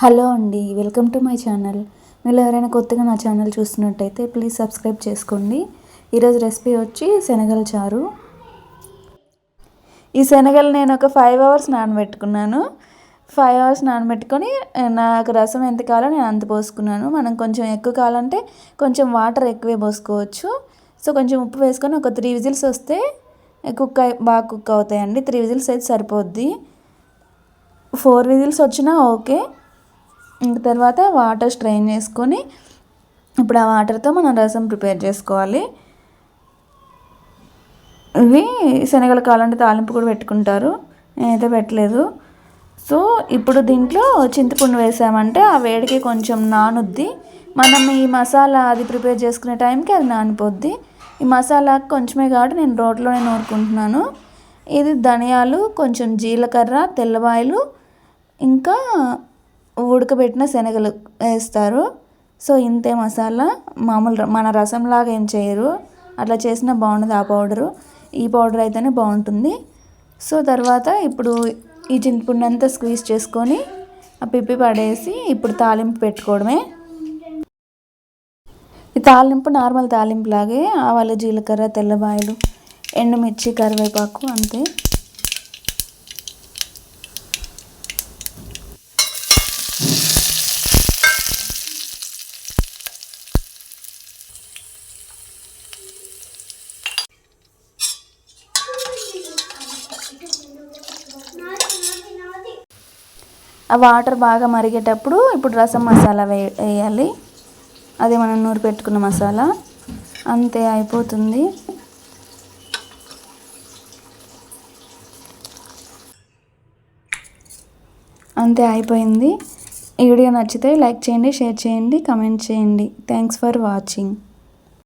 Hello అండి welcome to my channel. మీరు ఎవరైనా కొత్తగా నా ఛానల్ చూస్తున్నట్టయితే ప్లీజ్ సబ్స్క్రైబ్ చేసుకోండి. ఈరోజు రెసిపీ వచ్చి శనగల చారు. ఈ శనగలు నేను ఒక ఫైవ్ అవర్స్ నానబెట్టుకున్నాను. ఫైవ్ అవర్స్ నానబెట్టుకొని నాకు రసం ఎంత కావాలో నేను అంత పోసుకున్నాను. మనం కొంచెం ఎక్కువ కావాలంటే కొంచెం వాటర్ ఎక్కువే పోసుకోవచ్చు. సో కొంచెం ఉప్పు వేసుకొని ఒక త్రీ విజిల్స్ వస్తే కుక్ బాగా కుక్ అవుతాయండి. త్రీ విజిల్స్ అయితే సరిపోద్ది. ఫోర్ విజిల్స్ వచ్చినా ఓకే. ఇంక తర్వాత వాటర్ స్ట్రెయిన్ చేసుకొని ఇప్పుడు ఆ వాటర్తో మనం రసం ప్రిపేర్ చేసుకోవాలి. ఇవి శనగలు కావాలంటే తాలింపు కూడా పెట్టుకుంటారు. నేనైతే పెట్టలేదు. సో ఇప్పుడు దీంట్లో చింతపండు వేసామంటే ఆ వేడికి కొంచెం నానుద్ది. మనం ఈ మసాలా అది ప్రిపేర్ చేసుకునే టైంకి అది నానిపోద్ది. ఈ మసాలా కొంచెమే కాబట్టి నేను రోట్లోనే నూరుకుంటున్నాను. ఇది ధనియాలు కొంచెం జీలకర్ర తెల్లవాయలు ఇంకా ఉడకబెట్టిన శనగలు వేస్తారు. సో ఇంతే మసాలా. మామూలు మన రసంలాగా ఏం చేయరు. అట్లా చేసినా బాగుండదు ఆ పౌడరు. ఈ పౌడర్ అయితేనే బాగుంటుంది. సో తర్వాత ఇప్పుడు ఈ చింతపండు అంతా స్క్వీజ్ చేసుకొని ఆ పిప్పి పడేసి ఇప్పుడు తాలింపు పెట్టుకోవడమే. ఈ తాలింపు నార్మల్ తాలింపు లాగే ఆవాలు జీలకర్ర తెల్లబాయలు ఎండుమిర్చి కరివేపాకు అంతే. ఆ వాటర్ బాగా మరిగేటప్పుడు ఇప్పుడు రసం మసాలా వే వేయాలి. అది మనం నూరు పెట్టుకున్న మసాలా. అంతే అయిపోతుంది. అంతే అయిపోయింది. ఈ వీడియో నచ్చితే లైక్ చేయండి షేర్ చేయండి కమెంట్ చేయండి. Thanks for watching